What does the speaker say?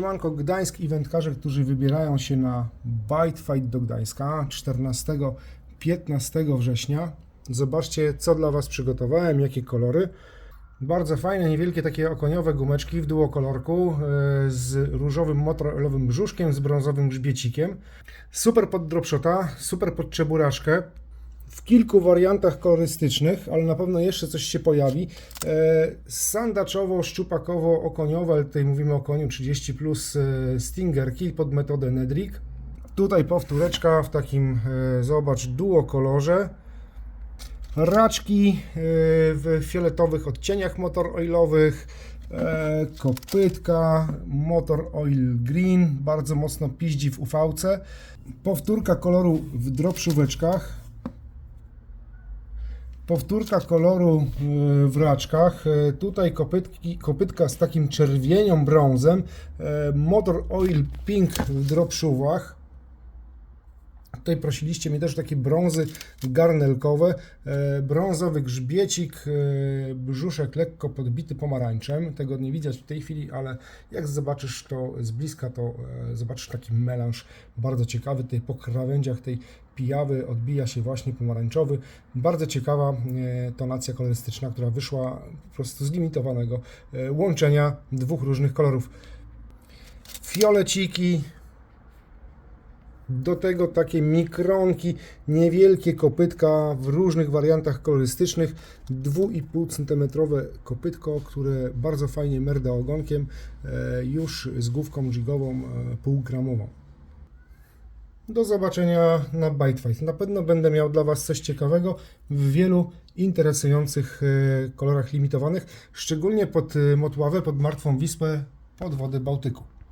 Siemanko, Gdańsk i wędkarze, którzy wybierają się na Bite Fight do Gdańska 14-15 września. Zobaczcie, co dla Was przygotowałem, jakie kolory. Bardzo fajne, niewielkie takie okoniowe gumeczki w duokolorku e, z różowym motorolowym brzuszkiem, z brązowym grzbiecikiem. Super pod dropshota, super pod czeburaczkę. W kilku wariantach kolorystycznych, ale na pewno jeszcze coś się pojawi. E, sandaczowo, szczupakowo, okoniowe, tutaj mówimy o koniu 30 plus e, Stingerki pod metodę Nedrick. Tutaj powtóreczka w takim, e, zobacz, duo kolorze. Raczki w fioletowych odcieniach motor oilowych. Kopytka, motor oil green, bardzo mocno piździ w UV-ce. Powtórka koloru w dropszóweczkach. Powtórka koloru y, w raczkach. Y, Tutaj kopytki, kopytka z takim czerwienią brązem. y, Motor Oil Pink w dropshoewach. Tutaj prosiliście mnie też o takie brązy garnelkowe. E, Brązowy grzbiecik, e, brzuszek lekko podbity pomarańczem. Tego nie widać w tej chwili, ale jak zobaczysz to z bliska, to e, zobaczysz taki melanż bardzo ciekawy. Tutaj po krawędziach tej pijawy odbija się właśnie pomarańczowy. Bardzo ciekawa tonacja kolorystyczna, która wyszła po prostu z limitowanego łączenia dwóch różnych kolorów. Fioleciki, do tego takie mikronki, niewielkie kopytka w różnych wariantach kolorystycznych. 2,5 cm kopytko, które bardzo fajnie merda ogonkiem, e, już z główką jigową e, półgramową. Do zobaczenia na Bite Fight. Na pewno będę miał dla Was coś ciekawego w wielu interesujących e, kolorach limitowanych, szczególnie pod Motławę, pod Martwą Wispę, pod wody Bałtyku.